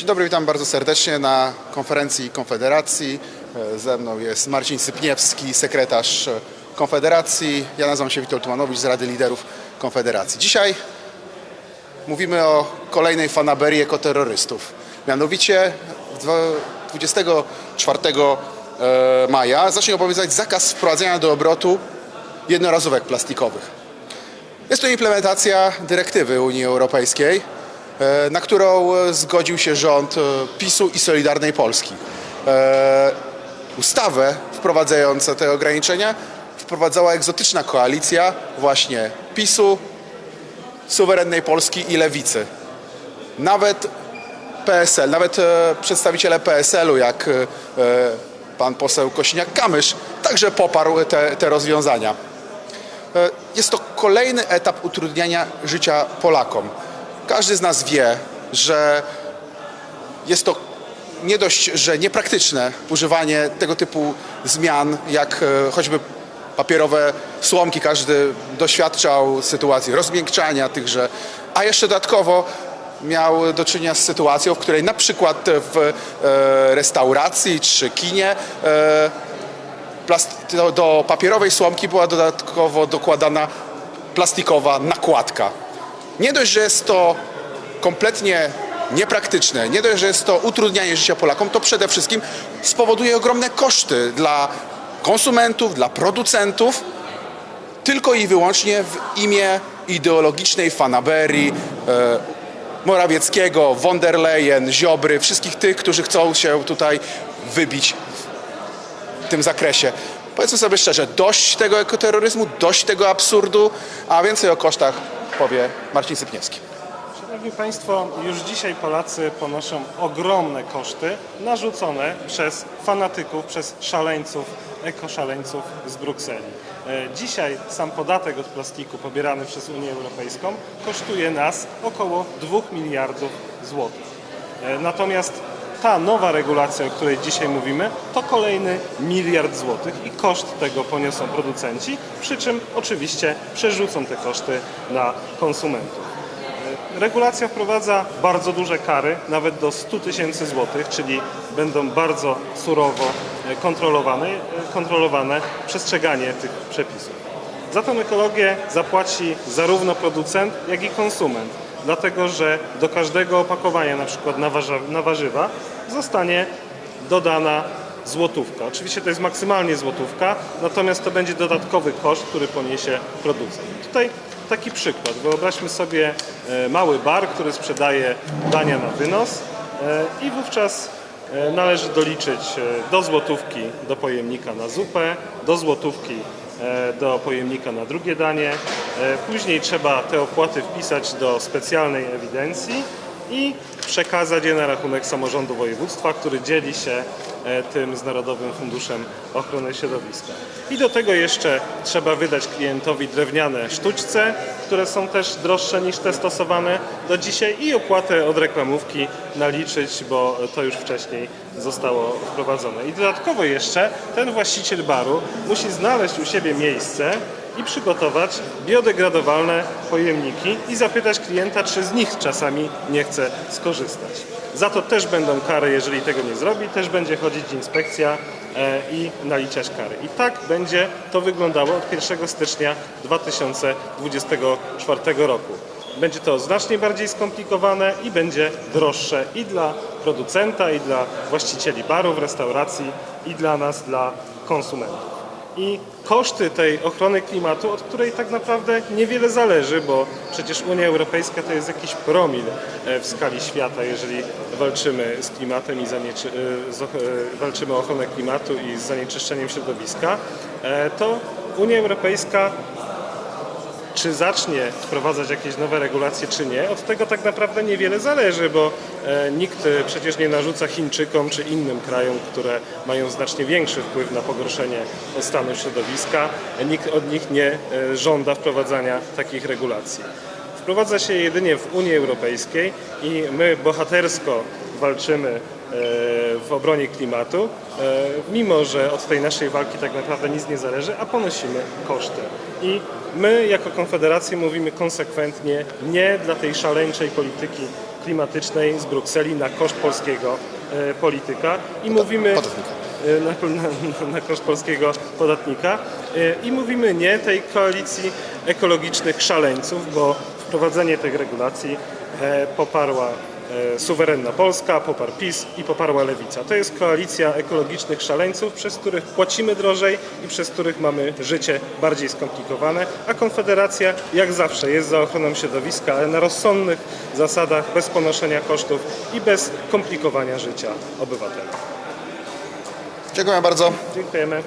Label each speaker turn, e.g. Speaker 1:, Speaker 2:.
Speaker 1: Dzień dobry, witam bardzo serdecznie na konferencji Konfederacji. Ze mną jest Marcin Sypniewski, sekretarz Konfederacji. Ja nazywam się Witold Tumanowicz z Rady Liderów Konfederacji. Dzisiaj mówimy o kolejnej fanaberii ekoterrorystów. Mianowicie dwa- 24 e, maja zacznie obowiązywać zakaz wprowadzania do obrotu jednorazówek plastikowych. Jest to implementacja dyrektywy Unii Europejskiej, na którą e, zgodził się rząd e, PiSu i Solidarnej Polski. E, Ustawę wprowadzającą te ograniczenia wprowadzała egzotyczna koalicja właśnie PiSu, suwerennej Polski i Lewicy. Nawet PSL, nawet e, przedstawiciele PSL-u, jak e, e, pan poseł Kosiniak-Kamysz, także poparł te, te rozwiązania. E, Jest to kolejny etap utrudniania życia Polakom. Każdy z nas wie, że jest to nie dość, że niepraktyczne używanie tego typu zmian, jak e, choćby papierowe słomki. Każdy doświadczał sytuacji rozmiękczania tychże, a jeszcze dodatkowo miał do czynienia z sytuacją, w której na przykład w e, restauracji czy kinie e, do papierowej słomki była dodatkowo dokładana plastikowa nakładka. Nie dość, że jest to kompletnie niepraktyczne, nie dość, że jest to utrudnianie życia Polakom, to przede wszystkim spowoduje ogromne koszty dla konsumentów, dla producentów, tylko i wyłącznie w imię ideologicznej fanaberii e, Morawieckiego, von der Leyen, Ziobry, wszystkich tych, którzy chcą się tutaj wybić w tym zakresie. Powiedzmy sobie szczerze, dość tego ekoterroryzmu, dość tego absurdu, a więcej o kosztach powie Marcin Sypniewski.
Speaker 2: Szanowni Państwo, już dzisiaj Polacy ponoszą ogromne koszty narzucone przez fanatyków, przez szaleńców, ekoszaleńców z Brukseli. E, Dzisiaj sam podatek od plastiku pobierany przez Unię Europejską kosztuje nas około 2 miliardów złotych. E, Natomiast ta nowa regulacja, o której dzisiaj mówimy, to kolejny miliard złotych i koszt tego poniosą producenci, przy czym oczywiście przerzucą te koszty na konsumentów. Regulacja wprowadza bardzo duże kary, nawet do 100 tysięcy złotych, czyli będą bardzo surowo e, kontrolowane, e, kontrolowane przestrzeganie tych przepisów. Za tą ekologię zapłaci zarówno producent, jak i konsument, dlatego że do każdego opakowania, na przykład na, warzywa, zostanie dodana złotówka. Oczywiście to jest maksymalnie złotówka, natomiast to będzie dodatkowy koszt, który poniesie producent. Tutaj taki przykład. Wyobraźmy sobie e, mały bar, który sprzedaje dania na wynos e, i wówczas e, należy doliczyć do złotówki do pojemnika na zupę, do złotówki do pojemnika na drugie danie. E, Później trzeba te opłaty wpisać do specjalnej ewidencji i przekazać je na rachunek samorządu województwa, który dzieli się e, tym z Narodowym Funduszem Ochrony Środowiska. I do tego jeszcze trzeba wydać klientowi drewniane sztućce, które są też droższe niż te stosowane do dzisiaj i opłatę od reklamówki naliczyć, bo to już wcześniej zostało wprowadzone. I dodatkowo jeszcze ten właściciel baru musi znaleźć u siebie miejsce, i przygotować biodegradowalne pojemniki i zapytać klienta, czy z nich czasami nie chce skorzystać. Za to też będą kary, jeżeli tego nie zrobi, też będzie chodzić inspekcja e, i naliczać kary. I tak będzie to wyglądało od 1 stycznia 2024 roku. Będzie to znacznie bardziej skomplikowane i będzie droższe i dla producenta, i dla właścicieli barów, restauracji, i dla nas, dla konsumentów i koszty tej ochrony klimatu, od której tak naprawdę niewiele zależy, bo przecież Unia Europejska to jest jakiś promil e, w skali świata, jeżeli walczymy z klimatem i e, e, walczymy o ochronę klimatu i z zanieczyszczeniem środowiska, to Unia Europejska czy zacznie wprowadzać jakieś nowe regulacje, czy nie, od tego tak naprawdę niewiele zależy, bo e, nikt e, przecież nie narzuca Chińczykom czy innym krajom, które mają znacznie większy wpływ na pogorszenie stanu środowiska, nikt od nich nie e, żąda wprowadzania takich regulacji. Wprowadza się jedynie w Unii Europejskiej i my bohatersko walczymy w obronie klimatu, e, mimo że od tej naszej walki tak naprawdę nic nie zależy, a ponosimy koszty. I my jako Konfederacja mówimy konsekwentnie nie dla tej szaleńczej polityki klimatycznej z Brukseli na koszt polskiego e, polityka i mówimy e, na, na, na koszt polskiego podatnika e, i mówimy nie tej koalicji ekologicznych szaleńców, bo wprowadzenie tych regulacji e, poparła e, suwerenna Polska, poparł PiS i poparła Lewica. To jest koalicja ekologicznych szaleńców, przez których płacimy drożej i przez których mamy życie bardziej skomplikowane, a Konfederacja jak zawsze jest za ochroną środowiska, ale na rozsądnych zasadach, bez ponoszenia kosztów i bez komplikowania życia obywateli.
Speaker 1: Dziękuję bardzo.
Speaker 2: Dziękujemy.